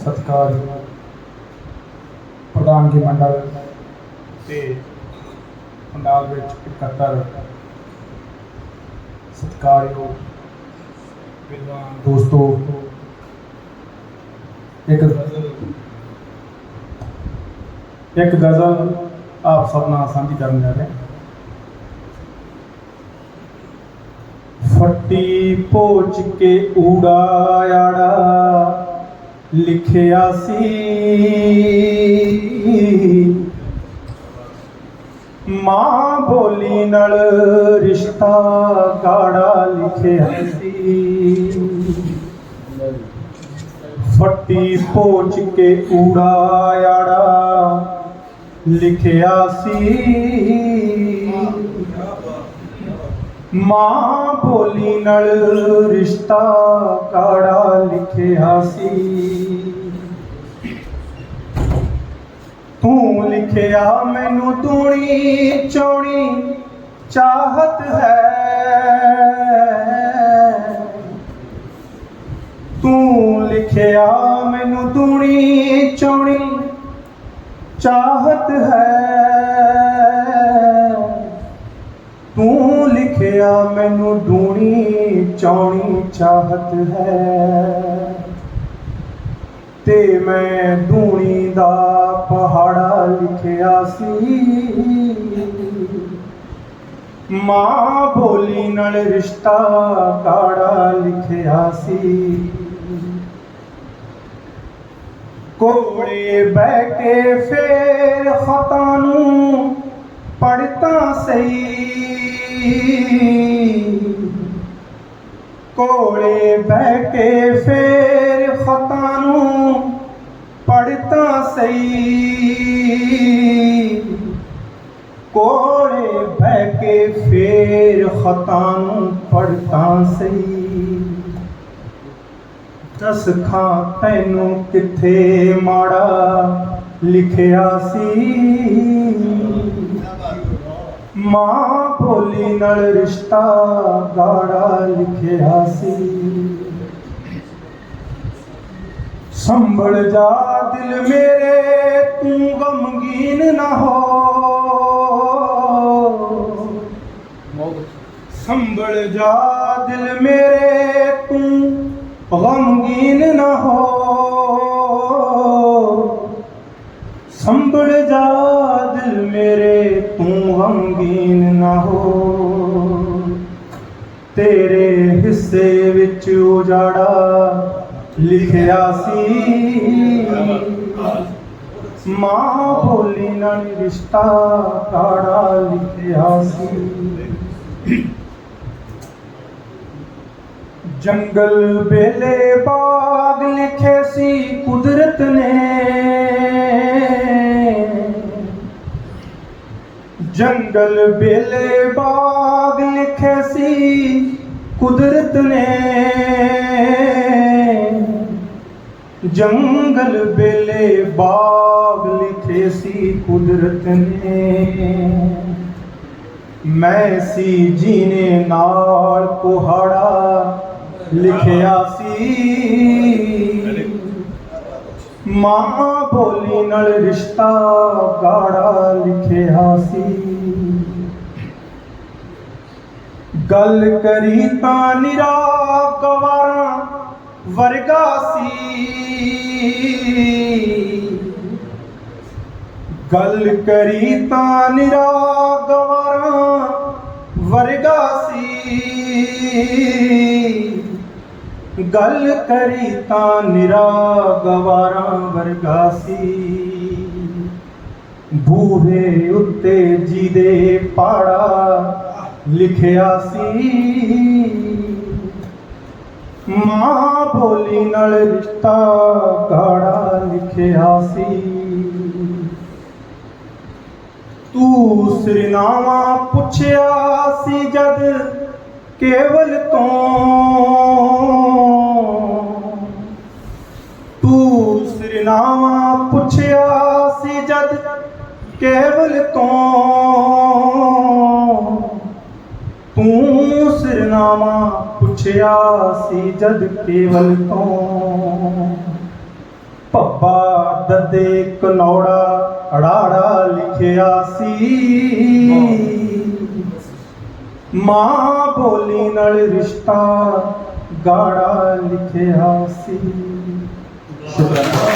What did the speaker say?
ਸਤਿਕਾਰਯੋਗ ਪ੍ਰਧਾਨਗੀ ਮੰਡਲ ਤੇ ਪੰਡਾਲ ਵਿੱਚ ਇਕੱਤਰ ਸਤਿਕਾਰਯੋਗ ਵਿਦਵਾਨ ਦੋਸਤੋ ਇੱਕ ਗਜ਼ਲ ਇੱਕ ਗਜ਼ਲ ਆਪ ਸਭ ਨਾਲ ਸਾਂਝੀ ਕਰਨ ਜਾ ਰਹੇ ਹਾਂ ਫੱਟੀ ਪੋਚ ਕੇ ਊੜਾਇਆੜਾ ਲਿਖਿਆ ਸੀ। ਮਾਂ ਬੋਲੀ ਨਾਲ ਰਿਸ਼ਤਾ ਗਾੜਾ ਲਿਖਿਆ ਸੀ। ਫੱਟੀ ਪੋਚ ਕੇ ਊੜਾਇਆੜਾ ਲਿਖਿਆ ਸੀ। ਮਾਂ ਬੋਲੀ ਨਾਲ ਰਿਸ਼ਤਾ ਕਾੜਾ ਲਿਖਿਆ ਸੀ। ਤੂੰ ਲਿਖਿਆ ਮੈਨੂੰ ਤੂਣੀ ਚੌਣੀ ਚਾਹਤ ਹੈ। ਤੂੰ ਲਿਖਿਆ ਮੈਨੂੰ ਤੂਣੀ ਚੌਣੀ ਚਾਹਤ ਹੈ। ਤੂੰ ਮੈਨੂੰ ਡੂਣੀ ਚੌਣੀ ਚਾਹਤ ਹੈ। ਤੇ ਮੈਂ ਡੂਣੀ ਦਾ ਪਹਾੜਾ ਲਿਖਿਆ ਸੀ। ਮਾਂ ਬੋਲੀ ਨਾਲ ਰਿਸ਼ਤਾ ਕਾੜਾ ਲਿਖਿਆ ਸੀ। ਕੋਲੇ ਬਹਿ ਕੇ ਫੇਰ ਖਤਾਂ ਨੂੰ ਪੜਤਾ ਸਹੀ। ਕੋਲੇ ਬਹਿ ਕੇ ਫੇਰ ਖਤਾਂ ਨੂੰ ਪੜਤਾ ਸਹੀ। ਕੋਲੇ ਬਹਿ ਕੇ ਫੇਰ ਖਤਾਂ ਨੂੰ ਪੜਤਾ ਸਹੀ। ਦਸ ਖਾਂ ਤੈਨੂੰ ਕਿੱਥੇ ਮਾੜਾ ਲਿਖਿਆ ਸੀ? ਮਾਂ ਬੋਲੀ ਨਾਲ ਰਿਸ਼ਤਾ ਗਾੜਾ ਲਿਖਿਆ ਸੀ। ਸੰਭਲ ਜਾ ਦਿਲ ਮੇਰੇ, ਤੂੰ ਗਮਗੀਨ ਨਾ ਹੋ। ਸੰਭਲ ਜਾ ਦਿਲ ਮੇਰੇ, ਤੂੰ ਗਮਗੀਨ ਨਾ ਹੋ। ਸੰਭਲ ਜਾ ਦਿਲ ਮੇਰੇ ਗਮਗੀਨ ਨਾ ਹੋ। ਤੇਰੇ ਹਿੱਸੇ ਵਿੱਚ ਉਜਾੜਾ ਲਿਖਿਆ ਸੀ। ਮਾਂ ਬੋਲੀ ਨਾਲ ਰਿਸ਼ਤਾ ਕਾੜਾ ਲਿਖਿਆ ਸੀ। ਜੰਗਲ ਬੇਲੇ ਬਾਗ ਲਿਖੇ ਸੀ ਕੁਦਰਤ ਨੇ। ਜੰਗਲ ਬੇਲੇ ਬਾਗ ਲਿਖੇ ਸੀ ਕੁਦਰਤ ਨੇ। ਜੰਗਲ ਬੇਲੇ ਬਾਗ ਲਿਖੇ ਸੀ ਕੁਦਰਤ ਨੇ। ਮੈਂ ਸੀ ਜੀਨੇ ਨਾਲ ਕੁਹਾੜਾ ਲਿਖਿਆ ਸੀ। ਮਾਂ ਬੋਲੀ ਨਾਲ ਰਿਸ਼ਤਾ ਗਾੜਾ ਲਿਖਿਆ ਸੀ। ਗੱਲ ਕਰੀ ਤਾਂ ਨਿਰਾ ਗਵਾਰਾਂ ਵਰਗਾ ਸੀ। ਗੱਲ ਕਰੀ ਤਾਂ ਨਿਰਾ ਵਰਗਾ ਸੀ। ਗੱਲ ਕਰੀ ਤਾਂ ਨਿਰਾਗਵਾਰਾਂ ਵਰਗਾ ਸੀ। ਬੂਹੇ ਉੱਤੇ ਜਿਹਦੇ ਪਾੜਾ ਲਿਖਿਆ ਸੀ। ਮਾਂ ਬੋਲੀ ਨਾਲ ਰਿਸ਼ਤਾ ਗਾੜਾ ਲਿਖਿਆ ਸੀ। ਤੂੰ ਸਰਨਾਮਾ ਪੁੱਛਿਆ ਸੀ ਜਦ ਕੇਵਲ ਤੋਂ। ਤੂੰ ਸਰਨਾਮਾ ਪੁੱਛਿਆ ਸੀ ਜਦ ਕੇਵਲ ਤੋਂ। ਨਾਮਾ ਪੁੱਛਿਆ ਸੀ ਜਦ ਕੇਵਲ ਤੋਂ। ਪੱਪਾ ਦਤੇ ਕਨੌੜਾ ਅੜਾੜਾ ਲਿਖਿਆ ਸੀ। ਮਾਂ ਬੋਲੀ ਨਾਲ ਰਿਸ਼ਤਾ ਗਾੜਾ ਲਿਖਿਆ ਸੀ। ਸ਼ੁਕਰਾਨਾ।